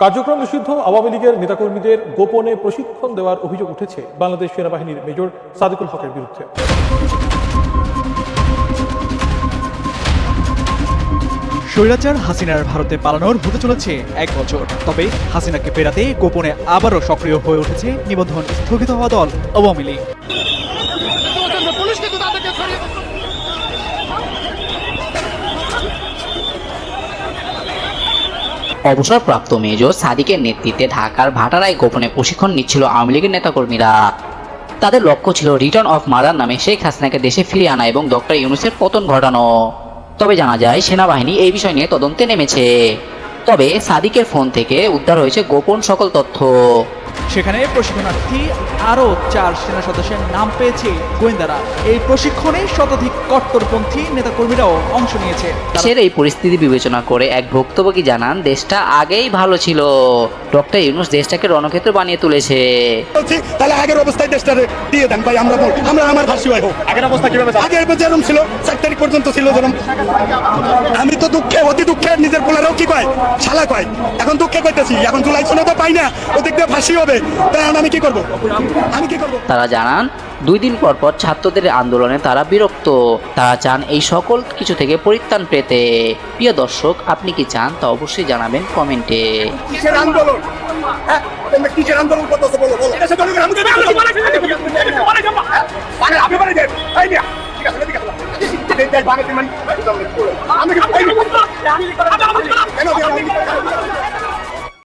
কার্যক্রম নিষিদ্ধ আওয়ামী লীগের নেতাকর্মীদের গোপনে প্রশিক্ষণ দেওয়ার অভিযোগ উঠেছে বাংলাদেশ সেনাবাহিনীর মেজর সাদিকুল হকের বিরুদ্ধে। স্বৈরাচার হাসিনার ভারতে পালানোর হতে চলেছে এক বছর। তবে হাসিনাকে ফেরাতে গোপনে আবারও সক্রিয় হয়ে উঠেছে নিবন্ধন স্থগিত হওয়া দল আওয়ামী লীগ। অবসরপ্রাপ্ত মেজর সাদিকের নেতৃত্বে ঢাকার ভাটারায় গোপনে প্রশিক্ষণ নিচ্ছিল আওয়ামী লীগের নেতাকর্মীরা। তাদের লক্ষ্য ছিল রিটার্ন অফ মাদার নামে শেখ হাসিনাকে দেশে ফিরিয়ে আনা এবং ডক্টর ইউনুসের পতন ঘটানো। তবে জানা যায়, সেনাবাহিনী এই বিষয় নিয়ে তদন্তে নেমেছে। তবে সাদিকের ফোন থেকে উদ্ধার হয়েছে গোপন সকল তথ্য। সেখানে প্রশিক্ষণার্থী আরও চার সেনা সদস্যের নাম পেয়েছে গোয়েন্দারা। এই প্রশিক্ষণে শতাধিক কট্টরপন্থী নেতাকর্মীরাও অংশ নিয়েছে। দেশের এই পরিস্থিতি বিবেচনা করে এক ভুক্তভোগী জানান দেশটা আগেই ভালো ছিল। ডক্টর ইউনুস দেশটাকে রণক্ষেত্র বানিয়ে তুলেছে। তাহলে আগের অবস্থায় দেশটা দিয়ে দেন ভাই আমরা আমরা আমার হয় হোক। আগের অবস্থা কীভাবে আগের যেরকম ছিল চার তারিখ পর্যন্ত ছিল যেরকম আমি তো দুঃখে অতি দুঃখে কি কয় শালা কয় এখন দুঃখে কইতেছি এখন জুলাই শুনে তো পাই না ওদিক দিয়ে ফাঁসি হবে তাহলে আমি কি করব আমি কি করব তারা জানান দুই দিন পর পর ছাত্রদের আন্দোলনে তারা বিরক্ত তারা চান এই সকল কিছু থেকে পরিত্রাণ পেতে প্রিয় দর্শক আপনি কি চান তা অবশ্যই জানাবেন কমেন্টে কিসের আন্দোলন হ্যাঁ তোমরা কিসের আন্দোলন করতেছো বলো বলো দেশে জনগণ আমাকে মানে আপনি মানে দেন ঠিক আছে ঠিক আছে দেশ ভাঙে মানে